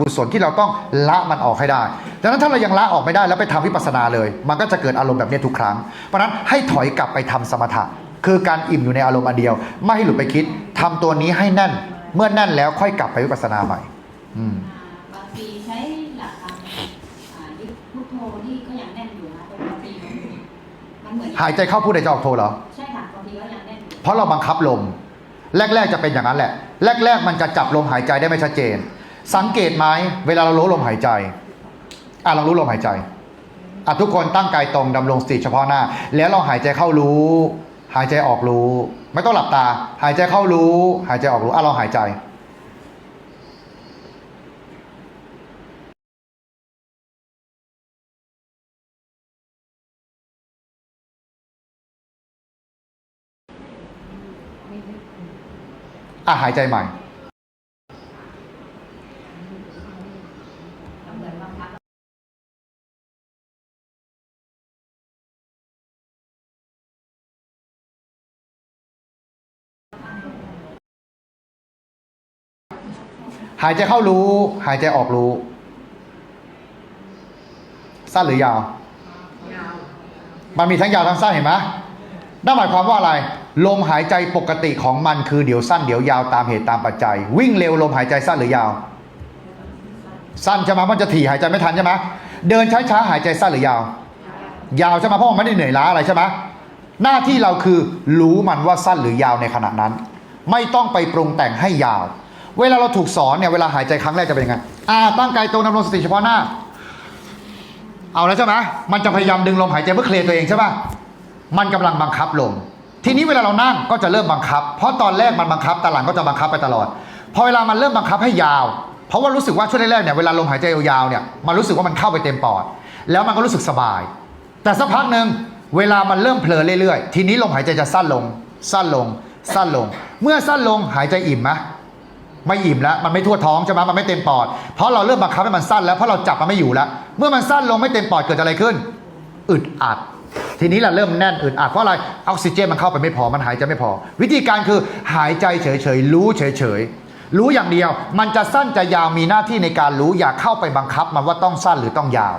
กุศลที่เราต้องละมันออกให้ได้ ดังนั้นถ้าเรายังละออกไม่ได้แล้วไปทำวิปัสสนาเลย มันก็จะเกิดอารมณ์แบบนี้ทุกครั้ง เพราะฉะนั้นให้ถอยกลับไปทำสมถะ คือการอิ่มอยู่ในอารมณ์อันเดียว ไม่ให้หลุดไปคิดทำตัวนี้ให้แน่น เมื่อแน่นแล้วค่อยกลับไปวิปัสสนาใหม่ อืมบางทีใช้หลักการอ่ายึดพุทโธที่ก็ยังแน่นอยู่นะแต่บางทีมันมันเหมือนหายใจเข้าพูดในจะออกโทเหรอ ใช่ค่ะบางทีก็ยังแน่นอยู่เพราะเราบังคับลม แรก ๆจะเป็นอย่างนั้นแหละ แรก ๆ มันจะจับลมหายใจได้ไม่ชัดเจน สังเกตไหมเวลาเรารู้ลมหายใจอะลองรู้ลมหายใจอะทุกคนตั้งกายตรงดำรงสติเฉพาะหน้า แล้วเราหายใจเข้ารู้ หายใจออกรู้ ไม่ต้องหลับตา หายใจเข้ารู้ หายใจออกรู้อะเราหายใจอะหายใจใหม่ หายใจเข้ารู้ หายใจออกรู้ สั้นหรือยาว มันมีทั้งยาวทั้งสั้นเห็นไหมนั่นหมายความว่าอะไร ลมหายใจปกติของมันคือเดี๋ยวสั้นเดี๋ยวยาวตามเหตุตามปัจจัย วิ่งเร็วลมหายใจสั้นหรือยาว สั้นใช่ไหมมันจะถี่หายใจไม่ทันใช่ไหมเดินช้าๆหายใจสั้นหรือยาว ยาวใช่ไหมเพราะมันไม่ได้เหนื่อยล้าอะไรใช่ไหมหน้าที่เราคือรู้มันว่าสั้นหรือยาวในขณะนั้น ไม่ต้องไปปรุงแต่งให้ยาว เวลาเราถูกสอนเนี่ยเวลาหายใจครั้งแรกจะเป็นยังไงอ่าตั้งกายตรงดำรงสติเฉพาะหน้า เอาแล้วใช่ไหมมันจะพยายามดึงลมหายใจเพื่อเคลียร์ตัวเองใช่ปะมันกำลังบังคับลมทีนี้เวลาเรานั่งก็จะเริ่มบังคับ เพราะตอนแรกมันบังคับแต่หลังก็จะบังคับไปตลอด พอเวลามันเริ่มบังคับให้ยาว เพราะว่ารู้สึกว่าช่วงแรกๆเนี่ยเวลาลมหายใจยาวๆเนี่ยมันรู้สึกว่ามันเข้าไปเต็มปอด แล้วมันก็รู้สึกสบาย แต่สักพักหนึ่งเวลามันเริ่มเพลินเรื่อยๆ ทีนี้ลมหายใจจะสั้นลง สั้นลง สั้นลง เมื่อสั้นลงหายใจอิ่มไหม ไม่อิ่มแล้วมันไม่ทั่วท้องใช่ไหมมันไม่เต็มปอด เพราะเราเริ่มบังคับให้มันสั้นแล้วเพราะเราจับมันไม่อยู่แล้ว เมื่อมันสั้นลงไม่เต็มปอดเกิดอะไรขึ้น อึดอัด ทีนี้เราเริ่มแน่นอึดอัดเพราะอะไรออกซิเจนมันเข้าไปไม่พอมันหายใจไม่พอ วิธีการคือหายใจเฉยๆรู้เฉยๆรู้อย่างเดียว มันจะสั้นจะยาวมีหน้าที่ในการรู้อย่าเข้าไปบังคับมันว่าต้องสั้นหรือต้องยาว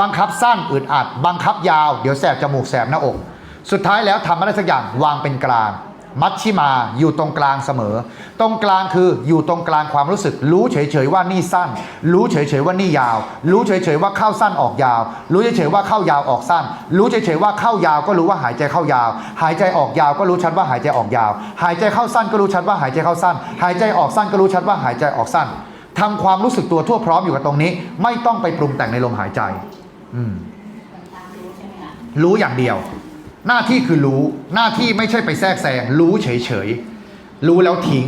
บังคับสั้นอึดอัด บังคับยาว เดี๋ยวแสบจมูกแสบหน้าอก สุดท้ายแล้วทำอะไรสักอย่างวางเป็นกลาง มัชชิมาอยู่ตรงกลางเสมอ ตรงกลางคืออยู่ตรงกลางความรู้สึก รู้เฉยๆว่านี่สั้น รู้เฉยๆว่านี่ยาว รู้เฉยๆว่าเข้าสั้นออกยาว รู้เฉยๆว่าเข้ายาวออกสั้น รู้เฉยๆว่าเข้ายาวก็รู้ว่าหายใจเข้ายาว หายใจออกยาวก็รู้ชัดว่าหายใจออกยาว หายใจเข้าสั้นก็รู้ชัดว่าหายใจเข้าสั้น หายใจออกสั้นก็รู้ชัดว่าหายใจออกสั้นทำความรู้สึกตัวทั่วพร้อมอยู่กับตรงนี้ ไม่ต้องไปปรุงแต่งในลมหายใจ อืมรู้อย่างเดียว หน้าที่คือรู้หน้าที่ไม่ใช่ไปแทรกแซงรู้เฉยๆ รู้แล้วทิ้ง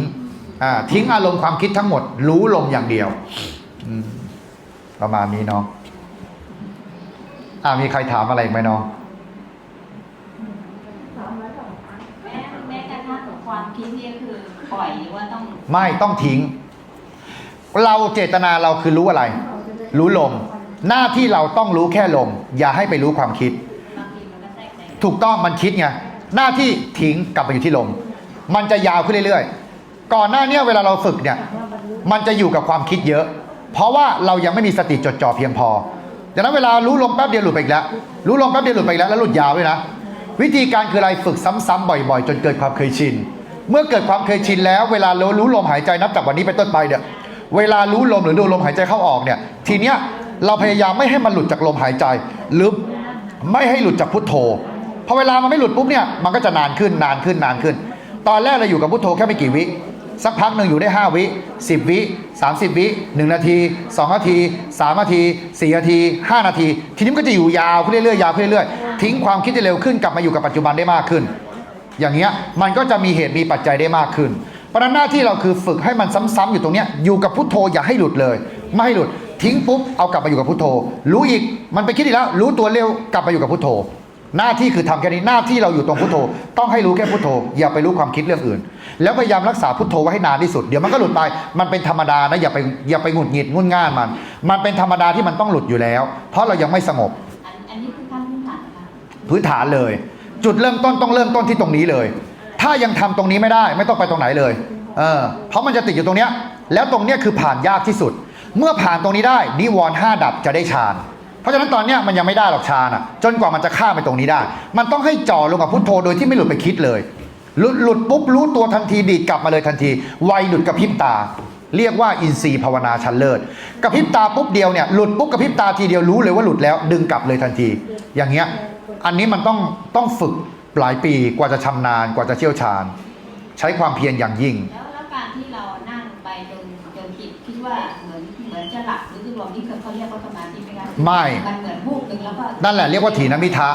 อ่าทิ้งอารมณ์ความคิดทั้งหมด รู้ลมอย่างเดียวอืมประมาณนี้เนาะอ่ามีใครถามอะไรอีกไหมเนาะแม้แม้กระทั่งความคิดนี่ก็คือปล่อยหรือว่าต้องไม่ต้องทิ้ง เราเจตนาเราคือรู้อะไร รู้ลม หน้าที่เราต้องรู้แค่ลม อย่าให้ไปรู้ความคิด ถูกต้องมันคิดไงหน้าที่ทิ้งกลับไปอยู่ที่ลม มันจะยาวขึ้นเรื่อยๆ ก่อนหน้าเนี้เวลาเราฝึกเนี่ย มันจะอยู่กับความคิดเยอะ เพราะว่าเรายังไม่มีสติจดจ่อเพียงพอดังนั้นเวลารู้ลมแป๊บเดียวหลุดไปอีกแล้ว รู้ลมแป๊บเดียวหลุดไปอีกแล้วแล้วหลุดยาวด้วยนะ วิธีการคืออะไรฝึกซ้ำๆบ่อยๆ จนเกิดความเคยชิน เมื่อเกิดความเคยชินแล้วเวลาเรารู้ลมหายใจนับจากวันนี้เป็นต้นไปเนี่ย เวลารู้ลมหรือดูลมหายใจเข้าออกเนี่ย ทีเนี้ยเราพยายามไม่ให้มันหลุดจากลมหายใจหรือไม่ให้หลุดจากพุทโธ พอเวลามันไม่หลุดปุ๊บเนี่ยมันก็จะนานขึ้นนานขึ้นนานขึ้น ตอนแรกเราอยู่กับพุทโธแค่ไม่กี่วิสักพักหนึ่งอยู่ได้ 5 วิ 10 วิ 30 วิ 1 นาที 2 นาที 3 นาที 4 นาที 5 นาที ทีนี้ก็จะอยู่ยาวขึ้นเรื่อยๆยาวขึ้นเรื่อยๆทิ้งความคิดได้เร็วขึ้นกลับมาอยู่กับปัจจุบันได้มากขึ้น อย่างเงี้ยมันก็จะมีเหตุมีปัจจัยได้มากขึ้นเพราะฉะนั้นหน้าที่เราคือฝึกให้มันซ้ำๆอยู่ตรงเนี้ยอยู่กับพุทโธอย่าให้หลุดเลย ไม่ให้หลุดทิ้งปุ๊บเอากลับมาอยู่กับพุทโธ รู้อีกมันไปคิดอีกแล้ว รู้ตัวเร็วกลับมาอยู่กับพุทโธ หน้าที่คือทำแค่นี้หน้าที่เราอยู่ตรงพุทโธ ต้องให้รู้แค่พุทโธ อย่าไปรู้ความคิดเรื่องอื่น แล้วพยายามรักษาพุทโธไว้ให้นานที่สุด เดี๋ยวมันก็หลุดไป มันเป็นธรรมดานะอย่าไปอย่าไปหงุดหงิดงุนง่านมัน มันเป็นธรรมดาที่มันต้องหลุดอยู่แล้ว เพราะเรายังไม่สงบอันอันนี้คือขั้นพื้นฐานนะคะพื้นฐานเลย จุดเริ่มต้นต้องเริ่มต้นที่ตรงนี้เลย ถ้ายังทำตรงนี้ไม่ได้ไม่ต้องไปตรงไหนเลยเออเพราะมันจะติดอยู่ตรงเนี้ยแล้วตรงเนี้ยคือผ่านยากที่สุด เมื่อผ่านตรงนี้ได้นิวรณ์ห้าดับจะได้ฌาน เพราะฉะนั้นตอนเนี้ยมันยังไม่ได้หรอกฌานอะ จนกว่ามันจะข้ามไปตรงนี้ได้ มันต้องให้จ่อลงกับพุทโธโดยที่ไม่หลุดไปคิดเลย หลุดหลุดปุ๊บรู้ตัวทันทีดีดกลับมาเลยทันที ไวหลุดกระพริบตา เรียกว่าอินทรีย์ภาวนาชั้นเลิศกระพริบตาปุ๊บเดียวเนี่ยหลุดปุ๊บกระพริบตาทีเดียวรู้เลยว่าหลุดแล้วดึงกลับเลยทันที อย่างเงี้ยอันนี้มันต้องต้องฝึกหลายปีกว่าจะชำนาญกว่าจะเชี่ยวชาญ ใช้ความเพียรอย่างยิ่ง แล้วแล้วการที่เรานั่งไปจนจนคิดคิดว่า จะหลับหรือจะรวมที่เขาเรียกว่าสมาธิไหมคะไม่ มันเหมือนวูบหนึ่งแล้วก็นั่นแหละเรียกว่าถีนมิทะ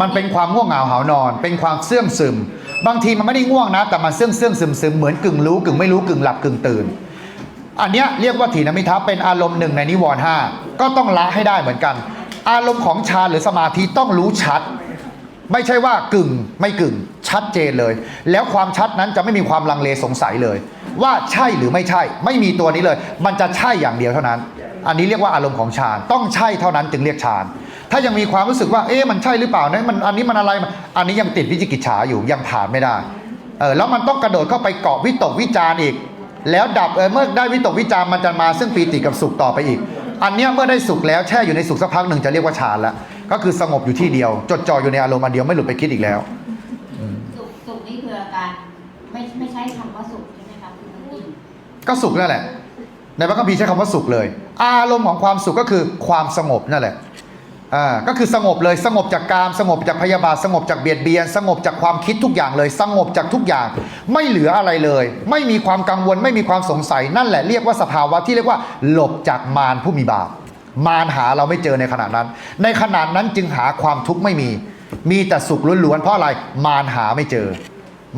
มันเป็นความง่วงเหงาหาวนอน เป็นความเสื่องซึม บางทีมันไม่ได้ง่วงนะ แต่มันเสื่องเสื่องซึมซึมเหมือนกึ่งรู้กึ่งไม่รู้กึ่งหลับกึ่งตื่น อันเนี้ยเรียกว่าถีนมิทะเป็นอารมณ์หนึ่งในนิวรณ์ห้าก็ต้องละให้ได้เหมือนกัน อารมณ์ของฌานหรือสมาธิต้องรู้ชัด ไม่ใช่ว่ากึ่งไม่กึ่งชัดเจนเลย แล้วความชัดนั้นจะไม่มีความลังเลสงสัยเลย ว่าใช่หรือไม่ใช่ ไม่มีตัวนี้เลย มันจะใช่อย่างเดียวเท่านั้น อันนี้เรียกว่าอารมณ์ของฌานต้องใช่เท่านั้นจึงเรียกฌานถ้ายังมีความรู้สึกว่าเอ๊ะมันใช่หรือเปล่านะมันอันนี้มันอะไรอันนี้ยังติดวิจิกิจฉาอยู่ยังผ่านไม่ได้เออแล้วมันต้องกระโดดเข้าไปเกาะวิตกวิจารอีก แล้วดับเออเมื่อได้วิตกวิจารมันจะมาซึ่งปีติกับสุขต่อไปอีก อันเนี้ยเมื่อได้สุขแล้วแช่อยู่ในสุขสักพักหนึ่งจะเรียกว่าฌานแล้ว ก็คือสงบอยู่ที่เดียว จดจ่ออยู่ในอารมณ์อันเดียวไม่หลุดไปคิดอีกแล้ว สุขสุขนี่คืออาการไม่ไม่ใช่คำว่าสุขใช่ไหมคะคือมันอิ่มก็สุขนั่นแหละ ในพระคัมภีร์ใช้คำว่าสุขเลย อารมณ์ของความสุขก็คือความสงบนั่นแหละอ่าก็คือสงบเลยสงบจากกามสงบจากพยาบาทสงบจากเบียดเบียน สงบจากความคิดทุกอย่างเลย สงบจากทุกอย่าง ไม่เหลืออะไรเลย ไม่มีความกังวลไม่มีความสงสัยนั่นแหละเรียกว่าสภาวะที่เรียกว่า หลบจากมารผู้มีบาป มารหาเราไม่เจอในขณะนั้น ในขณะนั้นจึงหาความทุกข์ไม่มี มีแต่สุขล้วนๆเพราะอะไรมารหาไม่เจอ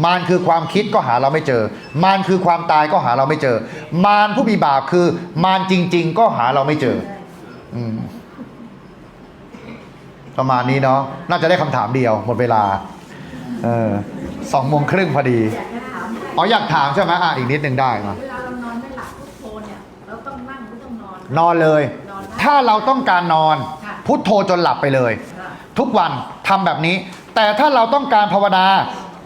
มารคือความคิดก็หาเราไม่เจอ มารคือความตายก็หาเราไม่เจอ มารผู้มีบาปคือ มารจริง ๆ ก็หาเราไม่เจออืมประมาณนี้เนาะน่าจะได้คำถามเดียว หมดเวลาเออสองโมงครึ่งพอดีอ๋ออยากถามใช่ไหมอะอีกนิดนึงได้มาเวลาเรานอนไม่หลับพุทโธเนี่ยเราต้องนั่งหรือต้องนอน นอนเลยนอนนะ ถ้าเราต้องการนอน ค่ะ พุทโธจนหลับไปเลยค่ะทุกวันทำแบบนี้ แต่ถ้าเราต้องการภาวนา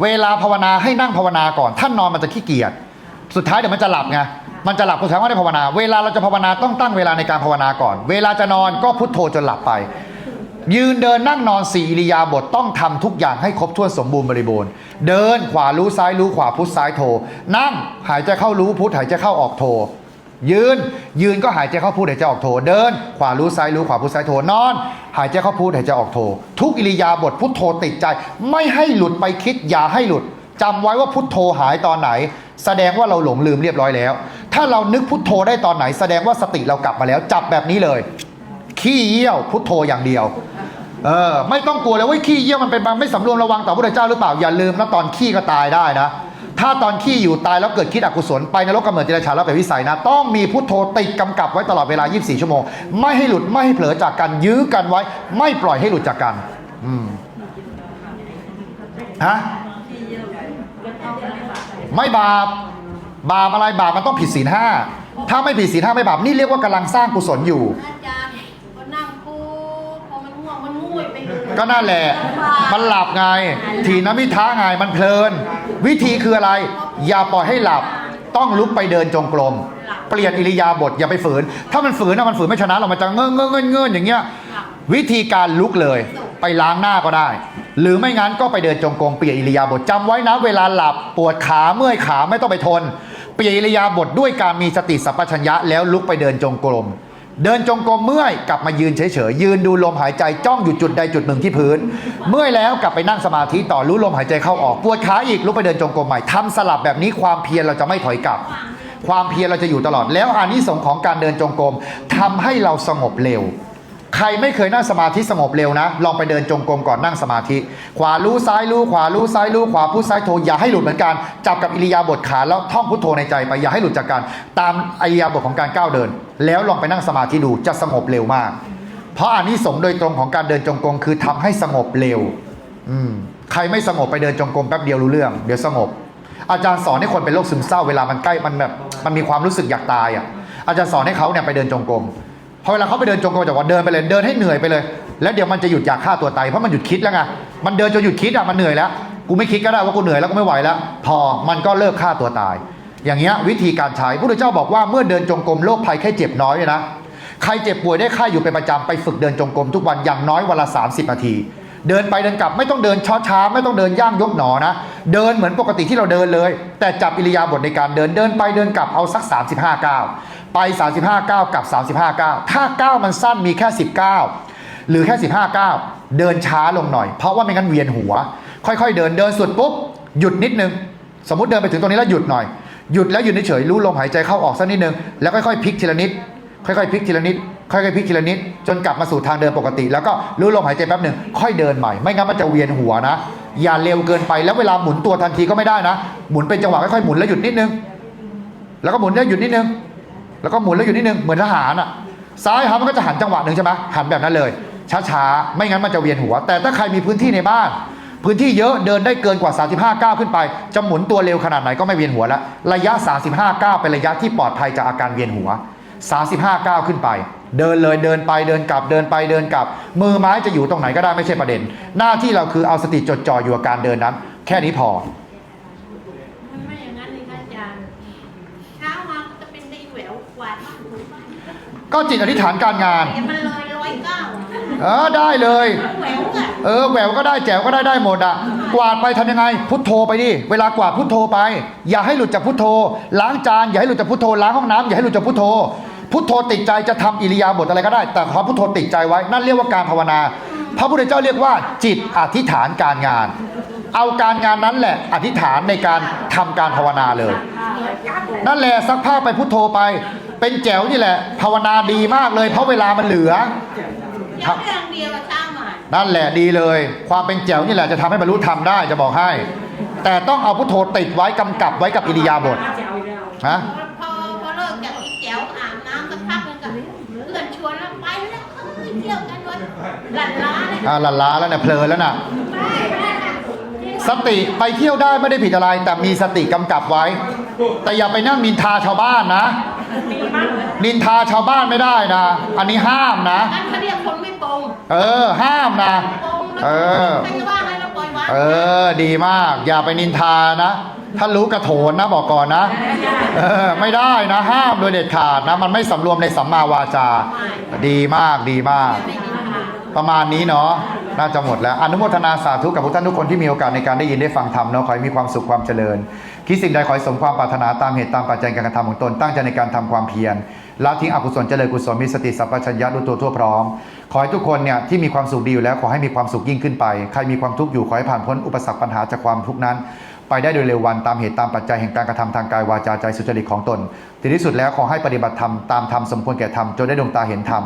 เวลาภาวนาให้นั่งภาวนาก่อนท่านนอนมันจะขี้เกียจสุดท้ายเดี๋ยวมันจะหลับไงมันจะหลับคุณแสดงว่าได้ภาวนา เวลาเราจะภาวนาต้องตั้งเวลาในการภาวนาก่อน เวลาจะนอนก็พุทโธจนหลับไป ยืนเดินนั่งนอนสี่อิริยาบถต้องทำทุกอย่างให้ครบถ้วนสมบูรณ์บริบูรณ์ เดินขวารู้ซ้ายรู้ขวาพุทซ้ายโท นั่งหายใจเข้ารู้พุทหายใจเข้าออกโท ยืน ยืนก็หายใจเข้าพูดหายใจออกโท เดิน ขวารู้ซ้ายรู้ขวาพูดซ้ายโทนอน หายใจเข้าพูดหายใจออกโท ทุกอิริยาบถพุทโธติดใจ ไม่ให้หลุดไปคิดอย่าให้หลุดจำไว้ว่าพุทโธหายตอนไหน แสดงว่าเราหลงลืมเรียบร้อยแล้ว ถ้าเรานึกพุทโธได้ตอนไหน แสดงว่าสติเรากลับมาแล้ว จับแบบนี้เลย ขี้เยี่ยวพุทโธอย่างเดียวเออไม่ต้องกลัวเลยว่าขี้เยี่ยวมันเป็นบางไม่สำรวมระวังต่อพระเจ้าหรือเปล่าอย่าลืมนะตอนขี้ก็ตายได้นะ ถ้าตอนขี้อยู่ตายแล้วเกิดคิดอกุศลไปนรกกำเนิดเจริญชาแล้วไปวิสัยนะ ต้องมีพุทโธติดกำกับไว้ตลอดเวลา 24 ชั่วโมง ไม่ให้หลุดไม่ให้เผลอจากกันยื้อกันไว้ ไม่ปล่อยให้หลุดจากกันอืมฮะไม่บาปบาปอะไรบาปมันต้องผิดศีลห้าถ้าไม่ผิดศีลห้าไม่บาปนี่เรียกว่ากำลังสร้างกุศลอยู่ ก็นั่นแหละ มันหลับไงทีนมิท้าไงมันเพลิน วิธีคืออะไร อย่าปล่อยให้หลับ ต้องลุกไปเดินจงกรม เปลี่ยนอิริยาบถอย่าไปฝืน ถ้ามันฝืนนะมันฝืนไม่ชนะหรอกมันจะเงื่อนเงื่อนเงื่อนเงื่อนอย่างเงี้ย วิธีการลุกเลย ไปล้างหน้าก็ได้ หรือไม่งั้นก็ไปเดินจงกรมเปลี่ยนอิริยาบถจำไว้นะ เวลาหลับปวดขาเมื่อยขาไม่ต้องไปทน เปลี่ยนอิริยาบถด้วยการมีสติสัพพัญญะแล้วลุกไปเดินจงกรม เดินจงกรมเมื่อยกลับมายืนเฉยๆยืนดูลมหายใจจ้องอยู่จุดใดจุดหนึ่งที่พื้น เมื่อยแล้วกลับไปนั่งสมาธิต่อรู้ลมหายใจเข้าออกปวดขาอีกลุกไปเดินจงกรมใหม่ทำสลับแบบนี้ความเพียรเราจะไม่ถอยกลับ ความเพียรเราจะอยู่ตลอดแล้วอานิสงส์ของการเดินจงกรมทำให้เราสงบเร็ว ใครไม่เคยนั่งสมาธิสงบเร็วนะ ลองไปเดินจงกรมก่อนนั่งสมาธิ ขวารู้ซ้ายรู้ขวารู้ซ้ายรู้ขวาพุทซ้ายโทอย่าให้หลุดเหมือนกัน จับกับอิริยาบถขาแล้วท่องพุทโธในใจไปอย่าให้หลุดจากกันตามอิริยาบถของการก้าวเดิน แล้วลองไปนั่งสมาธิดูจะสงบเร็วมาก เพราะอานิสงส์โดยตรงของการเดินจงกรมคือทำให้สงบเร็ว อืมใครไม่สงบไปเดินจงกรมแป๊บเดียวรู้เรื่องเดี๋ยวสงบ อาจารย์สอนให้คนเป็นโรคซึมเศร้าเวลามันใกล้มันแบบมันมีความรู้สึกอยากตายอะอาจารย์สอนให้เขาเนี่ยไปเดินจงกรม พอเวลาเขาไปเดินจงกรมจะว่าเดินไปเลยเดินให้เหนื่อยไปเลย แล้วเดี๋ยวมันจะหยุดอยากฆ่าตัวตายเพราะมันหยุดคิดแล้วไงมันเดินจนหยุดคิดอะมันเหนื่อยแล้วกูไม่คิดก็ได้ว่ากูเหนื่อยแล้วกูไม่ไหวแล้ว พอมันก็เลิกฆ่าตัวตาย อย่างเงี้ยวิธีการใช้พระพุทธเจ้าบอกว่าเมื่อเดินจงกรมโรคภัยแค่เจ็บน้อยนะใครเจ็บป่วยได้ไข้อยู่เป็นประจำไปฝึกเดินจงกรมทุกวันอย่างน้อยวันละ 30 นาที เดินไปเดินกลับไม่ต้องเดินช้าช้าๆไม่ต้องเดินย่างยกหนอนะ เดินเหมือนปกติที่เราเดินเลย แต่จับอิริยาบถในการเดินเดินไปเดินกลับเอาสัก 35ก้าว ไป 35ก้าวกลับ 35ก้าถ้าก้ามันสั้นมีแค่ 19 หรือแค่ 15ก้าเดินช้าลงหน่อย เพราะว่าไม่งั้นเวียนหัว ค่อยๆ เดินเดินสุดปุ๊บ หยุดนิดนึง สมมติเดินไปถึงตรงนี้แล้วหยุดหน่อย หยุดแล้วหยุดเฉยๆรู้ลมหายใจเข้าออกสักนิดนึง แล้วค่อยๆพลิกทีละนิด ค่อยๆพลิกทีละนิด ค่อยๆพลิกทีละนิด จนกลับมาสู่ทางเดินปกติ แล้วก็รู้ลมหายใจแป๊บหนึ่งค่อยเดินใหม่ ไม่งั้นมันจะเวียนหัวนะ อย่าเร็วเกินไป แล้วเวลาหมุนตัวทันทีก็ไม่ได้นะ หมุนเป็นจังหวะค่อยๆหมุนแล้วหยุดนิดนึง แล้วก็หมุนแล้วหยุดนิดนึง แล้วก็หมุนแล้วหยุดนิดนึงเหมือนทหารอะซ้ายหันมันก็จะหันจังหวะหนึ่งใช่ไหมหันแบบนั้นเลย ช้าๆ ไม่งั้นมันจะเวียนหัว แต่ถ้าใครมีพื้นที่ในบ้าน พื้นที่เยอะเดินได้เกินกว่า 35ก้าวขึ้นไป จะหมุนตัวเร็วขนาดไหนก็ไม่เวียนหัวแล้วระยะ 35ก้าวเป็นระยะที่ปลอดภัยจากอาการเวียนหัว 35ก้าวขึ้นไป เดินเลยเดินไปเดินกลับเดินไปเดินกลับ มือไม้จะอยู่ตรงไหนก็ได้ไม่ใช่ประเด็น หน้าที่เราคือเอาสติจดจ่ออยู่กับการเดินนั้น แค่นี้พอ มันไม่อย่างนั้นเลยค่ะอาจารย์เช้ามาก็จะเป็นได้แหววกวาดบ้านถูบ้าน ก็จิตอธิษฐานการงานแต่มันเลยร้อยเก้าเออได้เลย แหววอะเออแหววก็ได้แจ๋วก็ได้ได้หมดอะ กวาดไปทำยังไง พุทโธไปดิเวลากวาดพุทโธไป อย่าให้หลุดจากพุทโธ ล้างจานอย่าให้หลุดจากพุทโธล้างห้องน้ำอย่าให้หลุดจากพุทโธ พุทโธติดใจจะทำอิริยาบถอะไรก็ได้ แต่ขอพุทโธติดใจไว้นั่นเรียกว่าการภาวนา พระพุทธเจ้าเรียกว่า จิตอธิษฐานการงาน เอาการงานนั้นแหละอธิษฐานในการทำการภาวนาเลย นั่นแหละซักผ้าไปพุทโธไป เป็นแจ๋วนี่แหละ ภาวนาดีมากเลย เพราะเวลามันเหลือแค่เรื่องเดียวอะเช้ามานั่นแหละดีเลย ความเป็นแจ๋วนี่แหละจะทำให้บรรลุธรรมได้จะบอกให้ แต่ต้องเอาพุทโธติดไว้กำกับไว้กับอิริยาบถฮะพอพอเลิกจากอีแจ๋วอาบน้ำสักพักหนึงก็เพื่อนชวนแล้วไปแล้วเอ้ยเที่ยวกันวันหลั่นล้าเลยอ่าหลันล้าแล้วเนี่ยเพลินแล้วน่ะสติไปเที่ยวได้ไม่ได้ผิดอะไร แต่มีสติกำกับไว้ แต่อย่าไปนั่งนินทาชาวบ้านนะ นินทาชาวบ้านไม่ได้นะ อันนี้ห้ามนะนั่นเขาเรียกคนไม่ปรงเออ ห้ามนะปรงแล้วเออ ใครจะว่าให้เราปล่อยวางเออ ดีมาก อย่าไปนินทานะ ถ้ารู้กระโถนนะบอกก่อนนะ เออ ไม่ได้นะ ห้ามโดยเด็ดขาดนะ มันไม่สำรวมในสัมมาวาจา ดีมาก ดีมาก ไม่ดีค่ะ ประมาณนี้เนาะน่าจะหมดแล้วอนุโมทนาสาธุกับทุกท่านทุกคนที่มีโอกาสในการได้ยินได้ฟังธรรมเนาะขอให้มีความสุขความเจริญ คิดสิ่งใดขอให้สมความปรารถนาตามเหตุตามปัจจัยการกระทำของตนตั้งใจในการทำความเพียรละทิ้งอกุศลเจริญกุศลมีสติสัพพัญญะรู้ตัวทั่วพร้อม ขอให้ทุกคนเนี่ยที่มีความสุขดีอยู่แล้วขอให้มีความสุขยิ่งขึ้นไป ใครมีความทุกข์อยู่ขอให้ผ่านพ้นอุปสรรคปัญหาจากความทุกข์นั้น ไปได้โดยเร็ววันตามเหตุตามปัจจัยแห่งการกระทำทางกายวาจาใจสุจริตของตนถึงที่สุดแล้วขอให้ปฏิบัติธรรมตามธรรมสมควรแก่ธรรมจนได้ดวงตาเห็นธรรม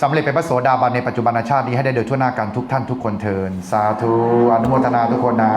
สำเร็จเป็นพระโสดาบันในปัจจุบันชาตินี้ให้ได้โดยทั่วหน้ากันทุกท่านทุกคนเทินสาธุอนุโมทนาทุกคนนะ